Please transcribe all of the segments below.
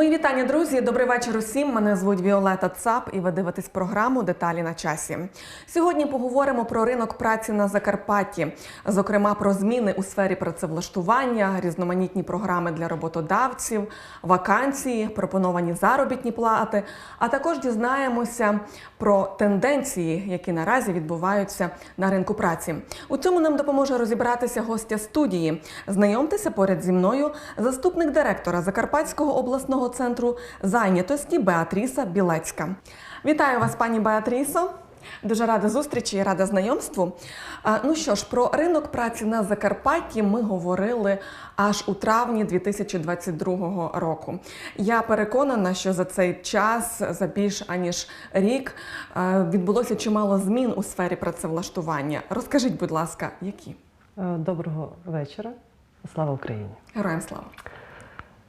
Мої вітання, друзі. Добрий вечір усім. Мене звуть Віолета Цап, і ви дивитесь програму Деталі на часі. Сьогодні поговоримо про ринок праці на Закарпатті, зокрема про зміни у сфері працевлаштування, різноманітні програми для роботодавців, вакансії, пропоновані заробітні плати. А також дізнаємося про тенденції, які наразі відбуваються на ринку праці. У цьому нам допоможе розібратися гостя студії. Знайомтеся поряд зі мною заступник директора Закарпатського обласного центру зайнятості Беатріса Білецька. Вітаю вас, пані Беатрісо. Дуже рада зустрічі і рада знайомству. Ну що ж, про ринок праці на Закарпатті ми говорили аж у травні 2022 року. Я переконана, що за цей час, за більш аніж рік, відбулося чимало змін у сфері працевлаштування. Розкажіть, будь ласка, які? Е, Доброго вечора. Слава Україні. Героям слава!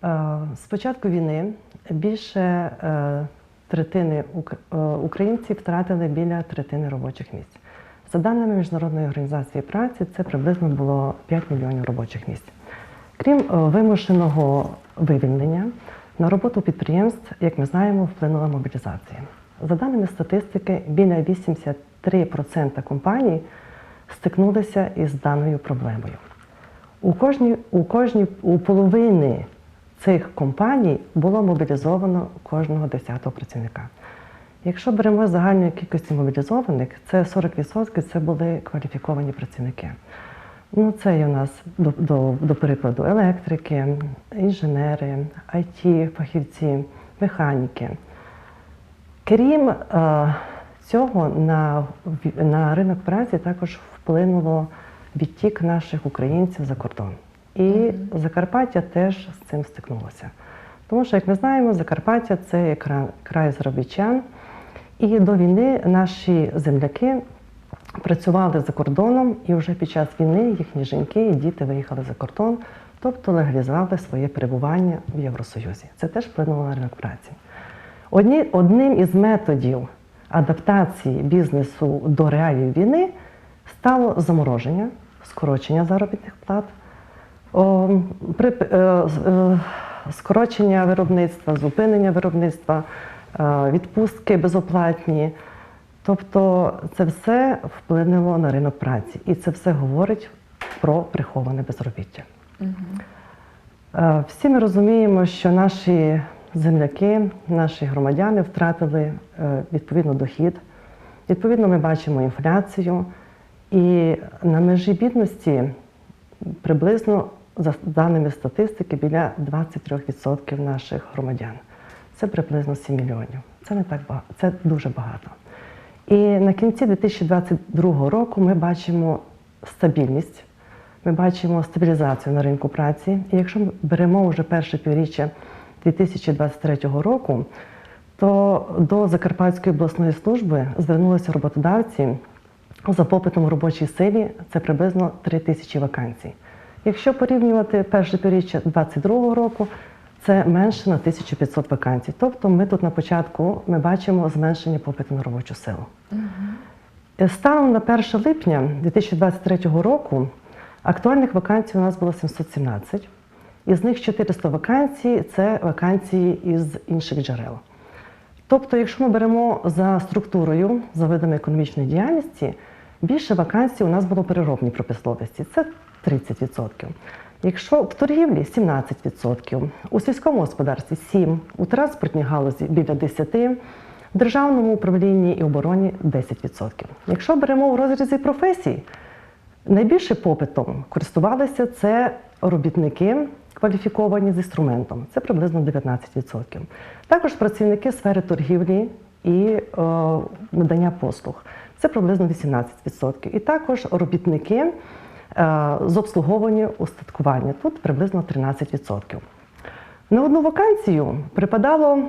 Е, З початку війни більше е, третини е, українців втратили біля третини робочих місць. За даними Міжнародної організації праці, це приблизно було 5 мільйонів робочих місць. Крім е, вимушеного вивільнення, на роботу підприємств, як ми знаємо, вплинула мобілізація. За даними статистики, біля 83% компаній стикнулися із даною проблемою. У кожній, у кожній, у половини цих компаній було мобілізовано кожного 10-го працівника. Якщо беремо загальної кількості мобілізованих, це 40% це були кваліфіковані працівники. Ну, це є у нас до, до, до прикладу електрики, інженери, it фахівці, механіки. Крім е, цього, на, на ринок праці також вплинуло відтік наших українців за кордон. І Закарпаття теж з цим стикнулося. Тому що, як ми знаємо, Закарпаття це є край заробітчан. І до війни наші земляки працювали за кордоном, і вже під час війни їхні жінки і діти виїхали за кордон, тобто легалізували своє перебування в Євросоюзі. Це теж вплинуло на ринок праці. Одні, одним із методів адаптації бізнесу до реалій війни стало замороження, скорочення заробітних плат, о, при, е, е, скорочення виробництва, зупинення виробництва, е, відпустки безоплатні. Тобто це все вплинуло на ринок праці, і це все говорить про приховане безробіття. Е, Всі ми розуміємо, що наші земляки, наші громадяни втратили е, відповідно дохід. Відповідно, ми бачимо інфляцію, і на межі бідності приблизно, за даними статистики, біля 23% наших громадян. Це приблизно 7 мільйонів. Це не так багато, це дуже багато. І на кінці 2022 року ми бачимо стабільність, ми бачимо стабілізацію на ринку праці. І якщо ми беремо вже перше півріччя 2023 року, то до Закарпатської обласної служби звернулися роботодавці за попитом у робочій силі це приблизно 3 тисячі вакансій. Якщо порівнювати перше півріччя 2022 року, це менше на 1500 вакансій. Тобто ми тут на початку ми бачимо зменшення попиту на робочу силу. Е, Станом на 1 липня 2023 року актуальних вакансій у нас було 717. Із них 400 вакансій це вакансії із інших джерел. Тобто, якщо ми беремо за структурою, за видами економічної діяльності, більше вакансій у нас було в переробній промисловості це 30%. Якщо в торгівлі 17%, у сільському господарстві 7%, у транспортній галузі біля 10%, в державному управлінні і обороні 10%. Якщо беремо у розрізі професій, Найбільше попитом користувалися це робітники кваліфіковані з інструментом. Це приблизно 19%. Також працівники сфери торгівлі і е, надання послуг. Це приблизно 18%. І також робітники з обслуговування устаткування. Тут приблизно 13%. На одну вакансію припадало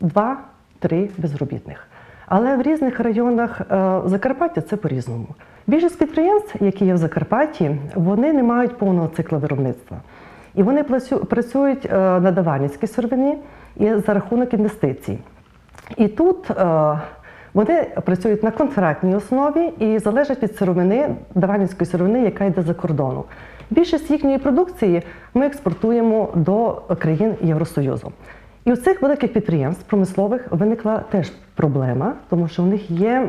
2-3 безробітних. Але в різних районах е, Закарпаття це по-різному. Більшість підприємств, які є в Закарпатті, вони не мають повного цикла виробництва. І вони працюють е, на давальницькій сировині і за рахунок інвестицій. І тут е, вони працюють на контрактній основі і залежать від сировини, давальницької сировини, яка йде за кордону. Більшість їхньої продукції ми експортуємо до країн Євросоюзу. І у цих великих підприємств промислових виникла теж проблема, тому що у них є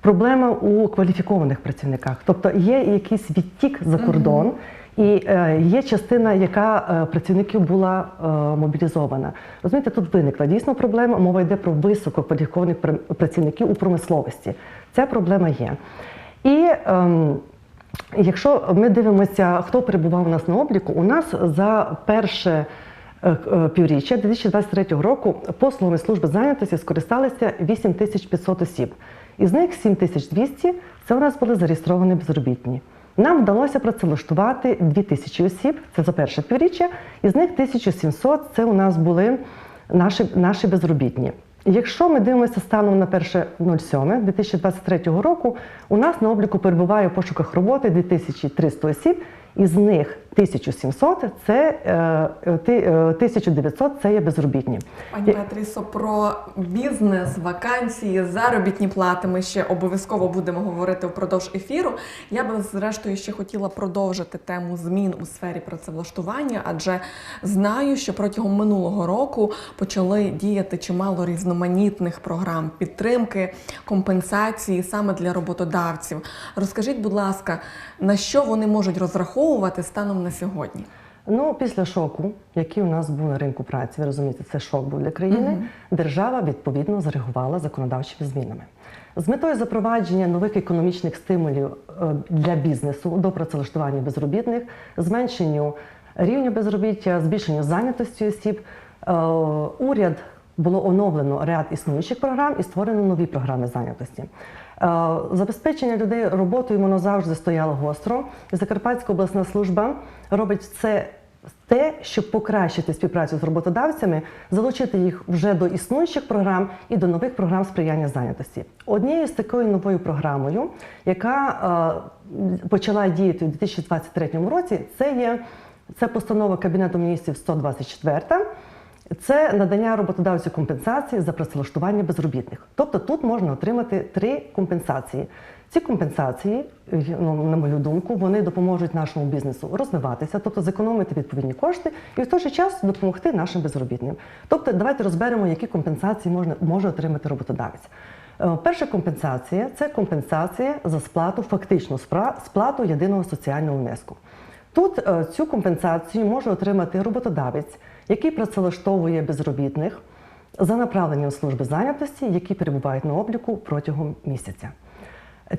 проблема у кваліфікованих працівниках. Тобто є якийсь відтік за кордон, і е, є частина, яка е, працівників була е, мобілізована. Розумієте, тут виникла дійсно проблема. Мова йде про висококваліфікованих працівників у промисловості. Ця проблема є. І ем, Якщо ми дивимося, хто перебував у нас на обліку, у нас за перше півріччя 2023 року послугами служби зайнятості скористалися 8500 осіб. Із них 7200 це у нас були зареєстровані безробітні. Нам вдалося працевлаштувати 2000 осіб, це за перше півріччя, із них 1700 це у нас були наші, наші безробітні. Якщо ми дивимося станом на 1.07.2023 року, у нас на обліку перебуває у пошуках роботи 2300 осіб, із них 1700 це е, е, е, 1900 це є безробітні. Пані Петрісо, про бізнес, вакансії, заробітні плати ми ще обов'язково будемо говорити впродовж ефіру. Я би зрештою ще хотіла продовжити тему змін у сфері працевлаштування, адже знаю, що протягом минулого року почали діяти чимало різноманітних програм підтримки, компенсації саме для роботодавців. Розкажіть, будь ласка, на що вони можуть розраховувати станом на сьогодні? Ну, після шоку, який у нас був на ринку праці, ви розумієте, це шок був для країни. Держава відповідно зареагувала законодавчими змінами. З метою запровадження нових економічних стимулів е, для бізнесу до працевлаштування безробітних, зменшенню рівня безробіття, збільшенню зайнятості осіб, е, уряд було оновлено ряд існуючих програм і створено нові програми зайнятості. Е, Забезпечення людей роботою воно завжди стояло гостро. Закарпатська обласна служба робить все те, щоб покращити співпрацю з роботодавцями, залучити їх вже до існуючих програм і до нових програм сприяння зайнятості. Однією з такою новою програмою, яка е, почала діяти у 2023 році, це є це постанова Кабінету міністрів 124. Це надання роботодавцю компенсації за працевлаштування безробітних. Тобто тут можна отримати три компенсації. Ці компенсації, ну, на мою думку, вони допоможуть нашому бізнесу розвиватися, тобто зекономити відповідні кошти і в той же час допомогти нашим безробітним. Тобто, давайте розберемо, які компенсації можна може отримати роботодавець. Е, Перша компенсація це компенсація за сплату, фактичну спра- сплату єдиного соціального внеску. Тут е, цю компенсацію може отримати роботодавець, який працевлаштовує безробітних за направленням служби зайнятості, які перебувають на обліку протягом місяця.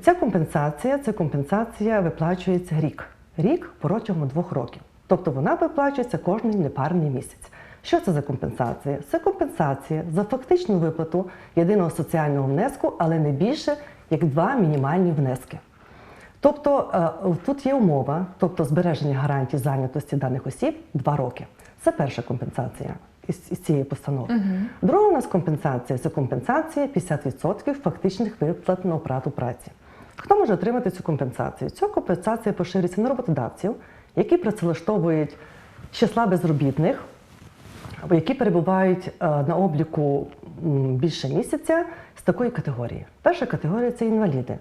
Ця компенсація це компенсація виплачується рік. Рік протягом двох років. Тобто вона виплачується кожний непарний місяць. Що це за компенсація? Це компенсація за фактичну виплату єдиного соціального внеску, але не більше як два мінімальні внески. Тобто е, тут є умова, тобто збереження гарантій зайнятості даних осіб 2 роки. Це перша компенсація із, із цієї постанови. Друга у нас компенсація це компенсація 50% фактичних виплат на оплату праці. Хто може отримати цю компенсацію? Ця компенсація поширюється на роботодавців, які працевлаштовують числа безробітних, які перебувають е, на обліку більше місяця з такої категорії. Перша категорія це інваліди,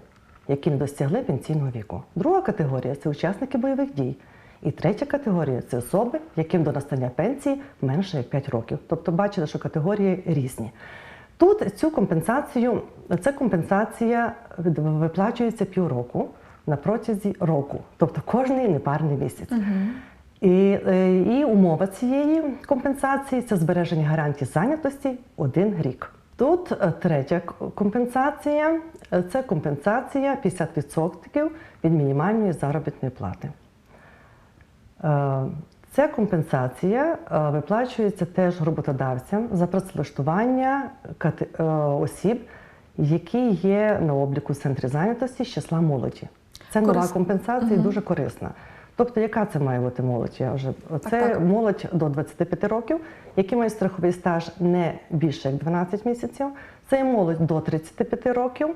які не достягли пенсійного віку. Друга категорія це учасники бойових дій. І третя категорія це особи, яким до настання пенсії менше як 5 років. Тобто бачите, що категорії різні. Тут цю компенсацію, ця компенсація виплачується півроку на протязі року, тобто кожний непарний місяць. І, е, і умова цієї компенсації це збереження гарантій зайнятості один рік. Тут е, третя компенсація е, це компенсація 50% від мінімальної заробітної плати. Е, Ця компенсація е, виплачується теж роботодавцям за працевлаштування е, осіб, які є на обліку в центрі зайнятості з числа молоді. Це нова компенсація і дуже корисна. Тобто, яка це має бути молодь? Я вже це так. молодь до 25 років, які мають страховий стаж не більше як 12 місяців. Це молодь до 35 років,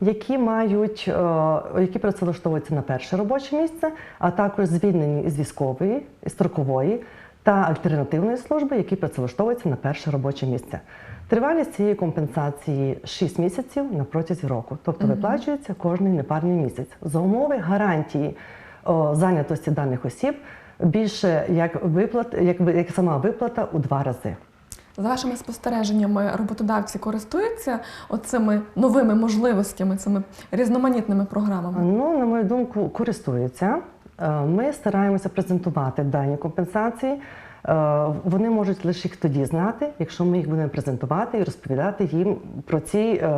які мають, е, які працевлаштовуються на перше робоче місце, а також звільнені з військової, строкової та альтернативної служби, які працевлаштовуються на перше робоче місце. Тривалість цієї компенсації 6 місяців на протязі року, тобто виплачується кожний непарний місяць за умови гарантії о, зайнятості даних осіб більше як виплат, як, як сама виплата у два рази. За вашими спостереженнями, роботодавці користуються оцими новими можливостями, цими різноманітними програмами? Ну, на мою думку, користуються. Е, Ми стараємося презентувати дані компенсації. Е, Вони можуть лише їх тоді знати, якщо ми їх будемо презентувати і розповідати їм про ці е,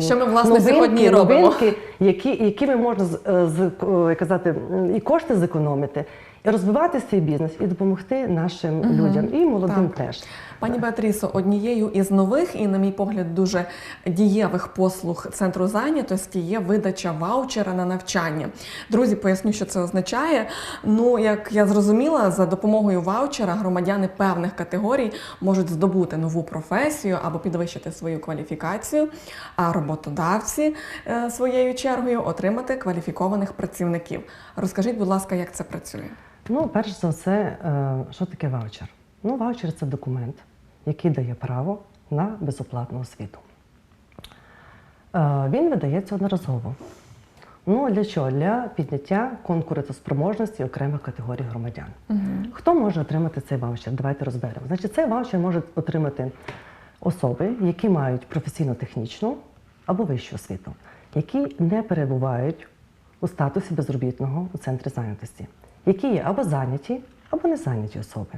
Що ми, власне, сьогодні робимо. новинки, які, якими можна з, з, казати, і кошти зекономити, розвивати свій бізнес, і допомогти нашим людям, і молодим Так. теж. Пані Беатрісо, однією із нових і, на мій погляд, дуже дієвих послуг центру зайнятості є видача ваучера на навчання. Друзі, поясню, що це означає. Ну, як я зрозуміла, за допомогою ваучера громадяни певних категорій можуть здобути нову професію або підвищити свою кваліфікацію, а роботодавці е, своєю чергою отримати кваліфікованих працівників. Розкажіть, будь ласка, як це працює? Ну, перш за все, е, що таке ваучер? Ну, ваучер це документ, який дає право на безоплатну освіту. Е, Він видається одноразово. Ну, для чого? Для підняття конкурентоспроможності окремих категорій громадян. Хто може отримати цей ваучер? Давайте розберемо. Значить, цей ваучер можуть отримати особи, які мають професійно-технічну або вищу освіту, які не перебувають у статусі безробітного у центрі зайнятості, які є або зайняті, або не зайняті особи.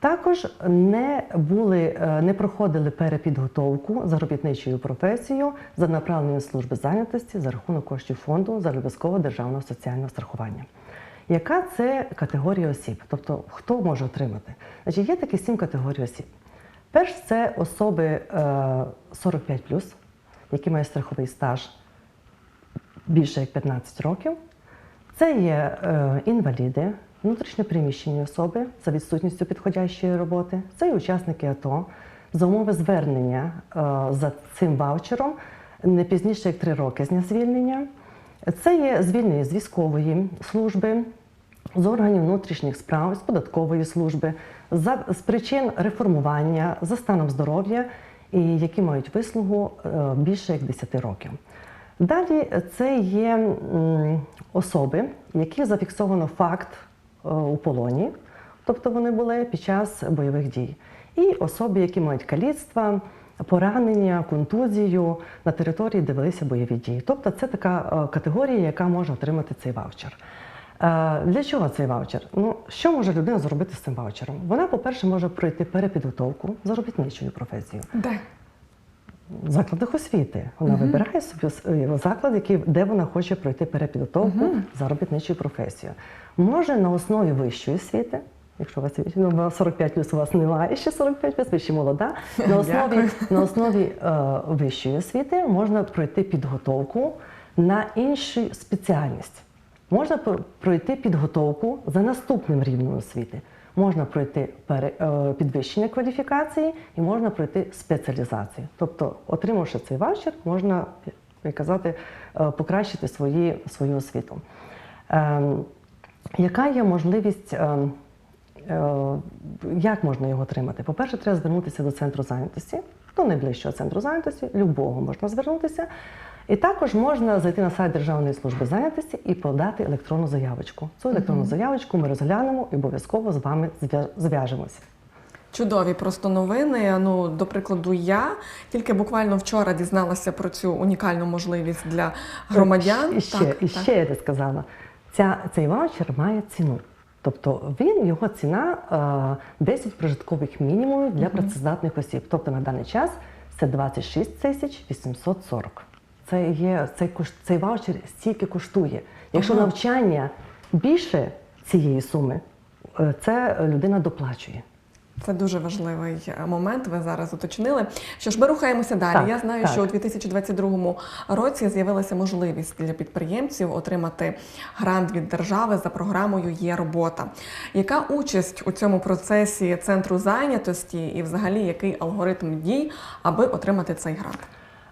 Також не були, е, не проходили перепідготовку за робітничою професією за направленням служби зайнятості за рахунок коштів фонду загальнобов'язкового державного соціального страхування. Яка це категорія осіб? Тобто хто може отримати? Значить, є такі сім категорій осіб. Перш це особи е, 45 які мають страховий стаж більше як 15 років. Це є е, інваліди, внутрішньопереміщені особи за відсутністю підходящої роботи. Це є учасники АТО за умови звернення е, за цим ваучером не пізніше як 3 роки з дня звільнення. Це є звільнення з військової служби, з органів внутрішніх справ, з податкової служби, за, з причин реформування, за станом здоров'я, і які мають вислугу е, більше як 10 років. Далі це є особи, які зафіксовано факт е, у полоні, тобто вони були під час бойових дій, і особи, які мають каліцтва, поранення, контузію на території, де велися бойові дії. Тобто це така е, категорія, яка може отримати цей ваучер. Е, Для чого цей ваучер? Ну, що може людина зробити з цим ваучером? Вона, по-перше, може пройти перепідготовку за робітничою професією Де? В закладах освіти. Вона вибирає собі е, заклад, який, де вона хоче пройти перепідготовку за робітничою професією. Може на основі вищої освіти. Якщо у вас ну, 45 плюс у вас немає ще 45 плюс, ви ще молода. На основі, Дякую. на основі е, вищої освіти можна пройти підготовку на іншу спеціальність. Можна пр- пройти підготовку за наступним рівнем освіти. Можна пройти е, підвищення кваліфікації і можна пройти спеціалізацію. Тобто, отримавши цей ваучер, можна як казати, е, покращити свої, свою освіту. Ем, Яка є можливість, е, як можна його отримати? По-перше, треба звернутися до центру зайнятості, до найближчого центру зайнятості, любого можна звернутися. І також можна зайти на сайт Державної служби зайнятості і подати електронну заявочку. Цю електронну заявочку ми розглянемо і обов'язково з вами зв'я- зв'яжемося. Чудові просто новини. Ну, до прикладу, я тільки буквально вчора дізналася про цю унікальну можливість для громадян. І ще, Так, і так. я не сказала. Ця, цей ваучер має ціну. Тобто він, його ціна е, 10 прожиткових мінімумів для працездатних осіб. Тобто на даний час це 26 тисяч 840. Це є, цей, кош- цей ваучер стільки коштує. Якщо Ага. навчання більше цієї суми, е, це людина доплачує. Це дуже важливий е, момент. Ви зараз уточнили. Що ж, ми рухаємося далі. Так, Я знаю, так. що у 2022 році з'явилася можливість для підприємців отримати грант від держави за програмою Є робота. Яка участь у цьому процесі центру зайнятості і, взагалі, який алгоритм дій, аби отримати цей грант?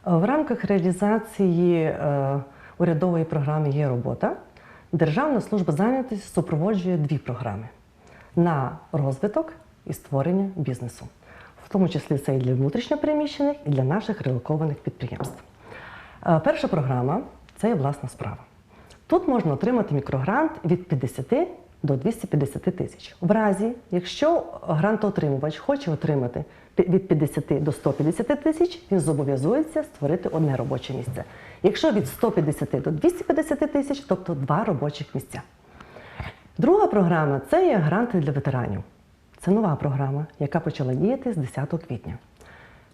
В рамках реалізації е, урядової програми є робота. Державна служба зайнятості супроводжує дві програми на розвиток і створення бізнесу, в тому числі це і для внутрішньопереміщених, і для наших релокованих підприємств. Е, Перша програма це є власна справа. Тут можна отримати мікрогрант від 50 до 250 тисяч. В разі, якщо грантоотримувач хоче отримати від 50 до 150 тисяч, він зобов'язується створити одне робоче місце. Якщо від 150 до 250 тисяч, тобто два робочих місця. Друга програма це є гранти для ветеранів. Це нова програма, яка почала діяти з 10 квітня.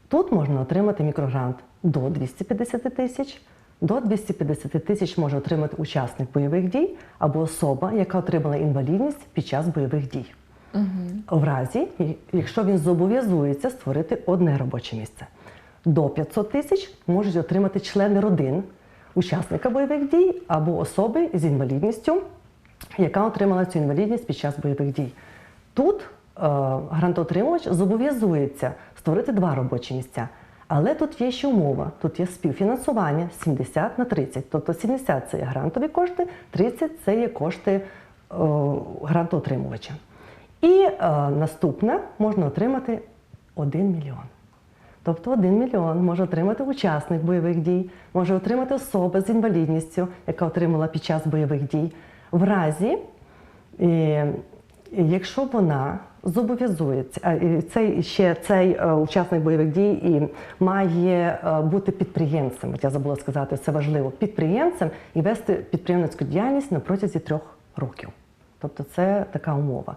Тут можна отримати мікрогрант до 250 тисяч. До 250 тисяч може отримати учасник бойових дій або особа, яка отримала інвалідність під час бойових дій. В разі, якщо він зобов'язується створити одне робоче місце. До 500 тисяч можуть отримати члени родин учасника бойових дій або особи з інвалідністю, яка отримала цю інвалідність під час бойових дій. Тут е, грантоотримувач зобов'язується створити два робочі місця. Але тут є ще умова, тут є співфінансування 70 на 30. Тобто 70 це є грантові кошти, 30 це є кошти е, грантоотримувача. І е, наступне можна отримати 1 мільйон. Тобто 1 мільйон може отримати учасник бойових дій, може отримати особа з інвалідністю, яка отримала під час бойових дій, в разі, е, якщо вона зобов'язується, цей ще цей е, учасник бойових дій і має е, бути підприємцем. Я забула сказати, це важливо, підприємцем і вести підприємницьку діяльність на протязі трьох років. Тобто це така умова.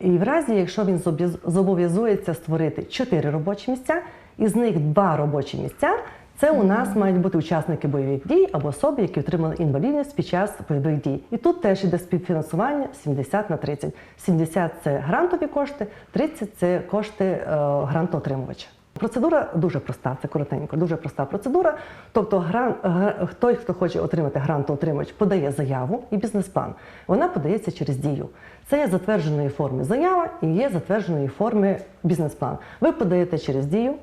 І в разі, якщо він зобов'язується створити чотири робочі місця, із них два робочі місця. Це у нас мають бути учасники бойових дій або особи, які отримали інвалідність під час бойових дій. І тут теж іде співфінансування 70 на 30. 70 – це грантові кошти, 30 – це кошти е, грантоотримувача. Процедура дуже проста, це коротенько, дуже проста процедура. Тобто, гран, гра- той, хто хоче отримати грантоотримувач, подає заяву і бізнес-план. Вона подається через дію. Це є затвердженої форми заява і є затвердженої форми бізнес-план. Ви подаєте через дію,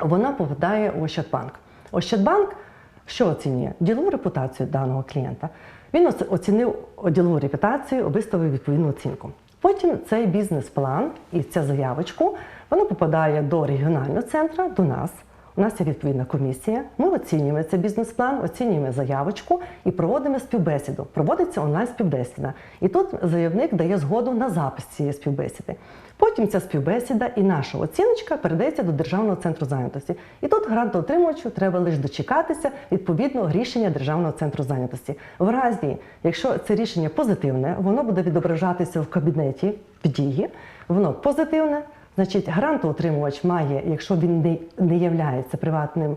вона попадає у Ощадбанк. Ощадбанк що оцінює? Ділову репутацію даного клієнта. Він оцінив ділову репутацію, виставив відповідну оцінку. Потім цей бізнес-план і ця заявочку вона попадає до регіонального центру, до нас. У нас є відповідна комісія. Ми оцінюємо цей бізнес-план, оцінюємо заявочку і проводимо співбесіду. Проводиться онлайн-співбесіда. І тут заявник дає згоду на запис цієї співбесіди. Потім ця співбесіда і наша оціночка передається до Державного центру зайнятості. І тут грантоотримувачу треба лише дочекатися відповідного рішення Державного центру зайнятості. В разі, якщо це рішення позитивне, воно буде відображатися в кабінеті в дії, воно позитивне. Значить, грантоотримувач має, якщо він не, не являється приватним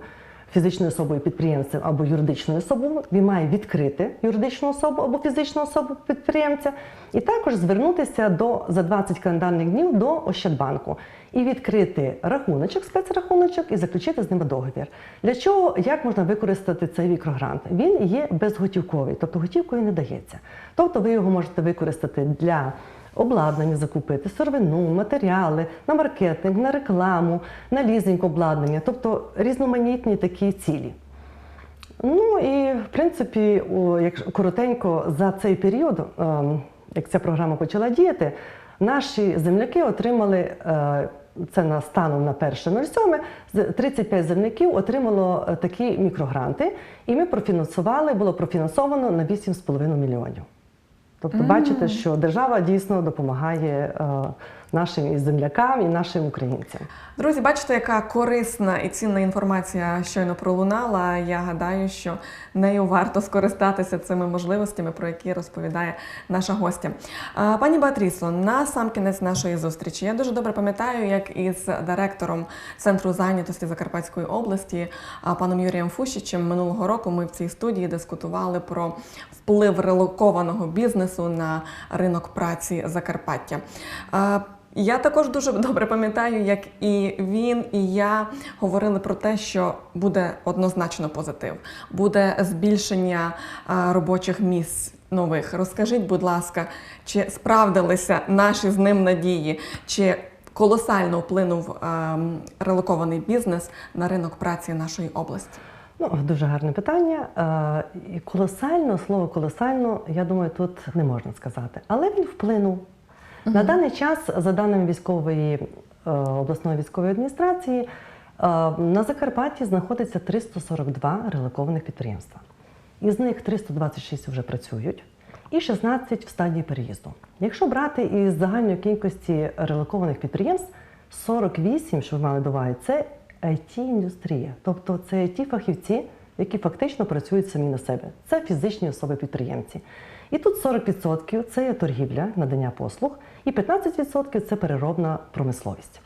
фізичною особою підприємцем або юридичною особою, він має відкрити юридичну особу або фізичну особу підприємця, і також звернутися до за 20 календарних днів до Ощадбанку і відкрити рахуночок, спецрахуночок і заключити з ними договір. Для чого як можна використати цей мікрогрант? Він є безготівковий, тобто готівкою не дається. Тобто ви його можете використати для обладнання закупити, сировину, матеріали, на маркетинг, на рекламу, на лізинг обладнання, тобто різноманітні такі цілі. Ну і в принципі, коротенько за цей період, ем, як ця програма почала діяти, наші земляки отримали. е, Це на станом на 1.07, з- 35 земляків отримало е, такі мікрогранти, і ми профінансували, було профінансовано на 8,5 мільйонів. Тобто, бачите, що держава дійсно допомагає е, нашим і землякам і нашим українцям. Друзі, бачите, яка корисна і цінна інформація щойно пролунала. Я гадаю, що нею варто скористатися цими можливостями, про які розповідає наша гостя. Пані Батрісо, на сам кінець нашої зустрічі. Я дуже добре пам'ятаю, як із директором центру зайнятості Закарпатської області паном Юрієм Фущичем минулого року ми в цій студії дискутували про вплив релокованого бізнесу на ринок праці Закарпаття. Я також дуже добре пам'ятаю, як і він, і я говорили про те, що буде однозначно позитив, буде збільшення робочих місць нових. Розкажіть, будь ласка, чи справдилися наші з ним надії, чи колосально вплинув ем, релокований бізнес на ринок праці нашої області? Ну, дуже гарне питання. Е, колосально, слово колосально, я думаю, тут не можна сказати. Але він вплинув. На даний час, за даними військової е, обласної військової адміністрації, е, на Закарпатті знаходиться 342 релокованих підприємства. Із них 326 вже працюють, і 16 в стадії переїзду. Якщо брати із загальної кількості релокованих підприємств, 48, що ви мали до уваги, це it індустрія тобто це ті фахівці, які фактично працюють самі на себе. Це фізичні особи-підприємці. І тут 40% це є торгівля, надання послуг, і 15% це переробна промисловість.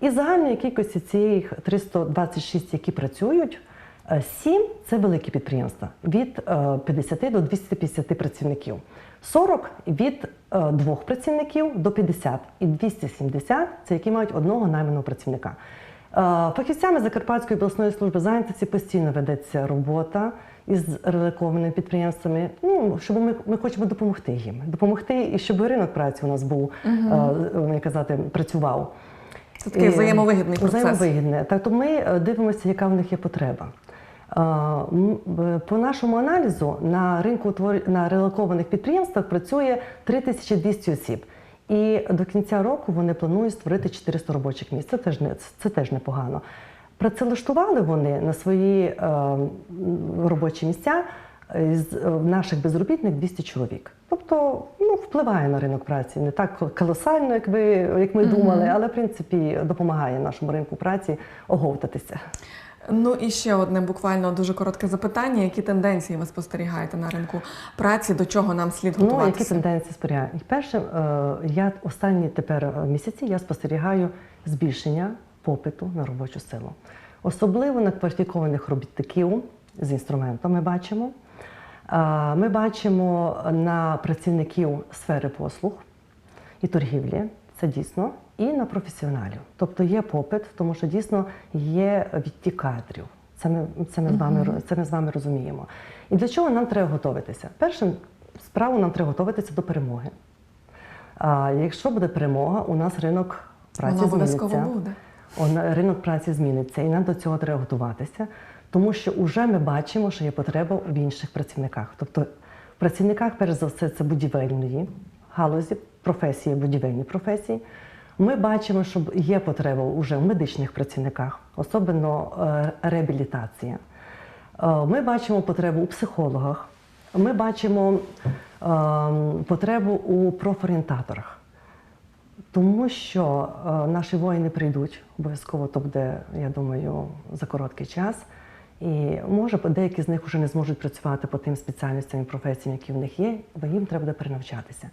Із загальної кількості цих 326, які працюють, 7 – це великі підприємства від е, 50 до 250 працівників, 40 – від е, двох працівників до 50 і 270 – це які мають одного найманого працівника. Е, Фахівцями Закарпатської обласної служби зайнятості постійно ведеться робота із релокованими підприємствами. Ну, щоб ми, ми хочемо допомогти їм, допомогти і щоб ринок праці у нас був, угу. як казати, працював. Це такий І, взаємовигідний процес. Взаємовигідне. Так, то ми е, дивимося, яка в них є потреба. Е, По нашому аналізу на ринку на релокованих підприємствах працює 3200 осіб. І до кінця року вони планують створити 400 робочих місць. Це теж не це теж непогано. Працевлаштували вони на свої е, робочі місця е, з е, наших безробітних 200 чоловік. Тобто ну, впливає на ринок праці не так колосально, як ви як ми думали, але в принципі допомагає нашому ринку праці оговтатися. Ну і ще одне буквально дуже коротке запитання. Які тенденції ви спостерігаєте на ринку праці? До чого нам слід Ну, які тенденції сприяють? Перше, я останні тепер місяці я спостерігаю збільшення попиту на робочу силу. Особливо на кваліфікованих робітників з інструментом ми бачимо. Ми бачимо на працівників сфери послуг і торгівлі, це дійсно, і на професіоналів. Тобто є попит, тому що дійсно є відтік кадрів. Це ми, це, ми з вами, це ми з вами розуміємо. І для чого нам треба готуватися? Першим справу нам треба готуватися до перемоги. А якщо буде перемога, у нас ринок праці зміниться. буде. Ринок праці зміниться, і нам до цього треба готуватися, тому що вже ми бачимо, що є потреба в інших працівниках. Тобто, в працівниках, перш за все, це будівельної галузі, професії, будівельні професії. Ми бачимо, що є потреба вже в медичних працівниках, особливо е, реабілітація. Е, Ми бачимо потребу у психологах, ми бачимо е, потребу у профорієнтаторах. Тому що е, наші воїни прийдуть обов'язково, то буде, я думаю, за короткий час. І може деякі з них вже не зможуть працювати по тим спеціальностям і професіям, які в них є, бо їм треба буде перенавчатися.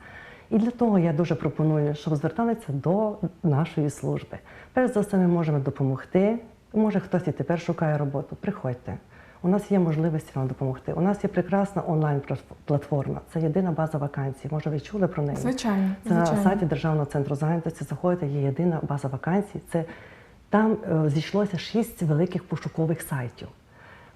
І для того я дуже пропоную, щоб зверталися до нашої служби. Перш за все, ми можемо допомогти. Може, хтось і тепер шукає роботу. Приходьте. У нас є можливості вам допомогти. У нас є прекрасна онлайн-платформа. Це єдина база вакансій. Може, ви чули про неї? Звичайно, Це на сайті Державного центру зайнятості заходите, є єдина база вакансій. Це там е, зійшлося шість великих пошукових сайтів.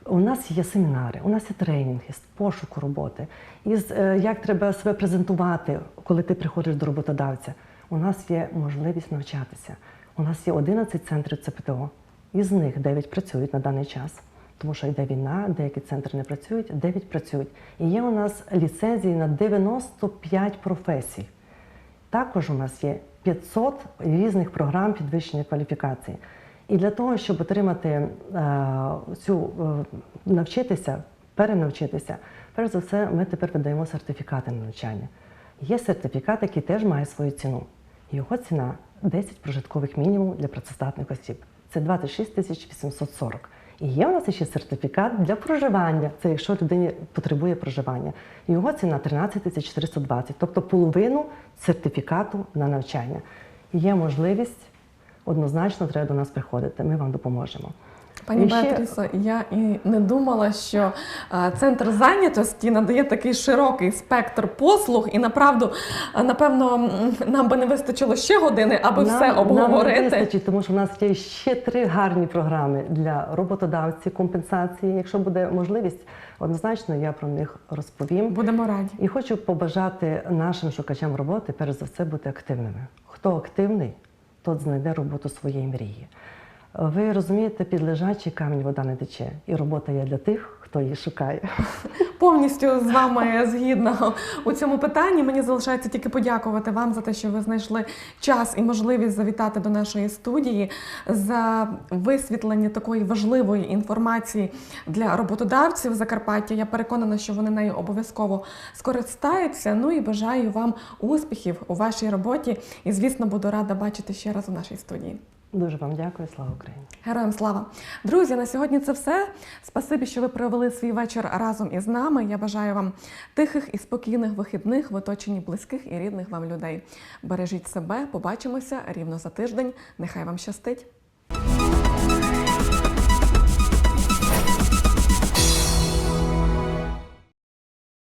У нас є семінари, у нас є тренінги з пошуку роботи, із е, як треба себе презентувати, коли ти приходиш до роботодавця. У нас є можливість навчатися. У нас є 11 центрів ЦПТО. Із них 9 працюють на даний час, тому що йде війна, деякі центри не працюють, 9 працюють. І є у нас ліцензії на 95 професій. Також у нас є 500 різних програм підвищення кваліфікації. І для того, щоб отримати е, цю е, навчитися, перенавчитися, перш за все, ми тепер видаємо сертифікати на навчання. Є сертифікат, який теж має свою ціну. Його ціна 10 прожиткових мінімум для працездатних осіб. Це 26 тисяч 840. І є у нас ще сертифікат для проживання. Це якщо людині потребує проживання. Його ціна 13 тисяч 420, тобто половину сертифікату на навчання. Є можливість, однозначно треба до нас приходити. Ми вам допоможемо. Пані І ще- Беатрісо, я і не думала, що центр зайнятості надає такий широкий спектр послуг, і направду, напевно, нам би не вистачило ще години, аби все Нам не обговорити. вистачить, тому що в нас є ще три гарні програми для роботодавців, компенсації. Якщо буде можливість, однозначно я про них розповім. Будемо раді. І хочу побажати нашим шукачам роботи, перш за все, бути активними. Хто активний, тот знайде роботу своєї мрії. Ви розумієте, під лежачий камінь вода не тече. І робота є для тих, хто її шукає. Повністю з вами згідна у цьому питанні. Мені залишається тільки подякувати вам за те, що ви знайшли час і можливість завітати до нашої студії за висвітлення такої важливої інформації для роботодавців Закарпаття. Я переконана, що вони нею обов'язково скористаються. Ну і бажаю вам успіхів у вашій роботі. І, звісно, буду рада бачити ще раз у нашій студії. Дуже вам дякую, слава Україні! Героям слава! Друзі, на сьогодні це все. Спасибі, що ви провели свій вечір разом із нами. Я бажаю вам тихих і спокійних вихідних в оточенні близьких і рідних вам людей. Бережіть себе, побачимося рівно за тиждень. Нехай вам щастить!